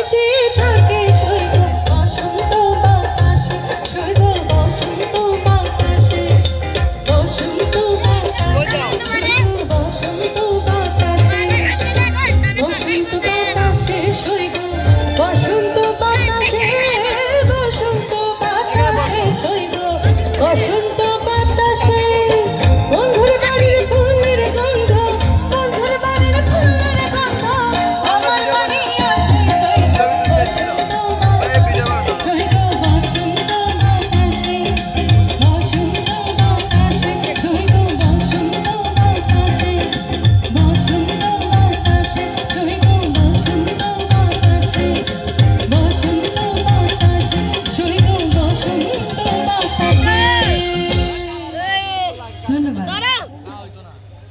হয়েছি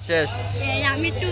শেষ। আমি একটু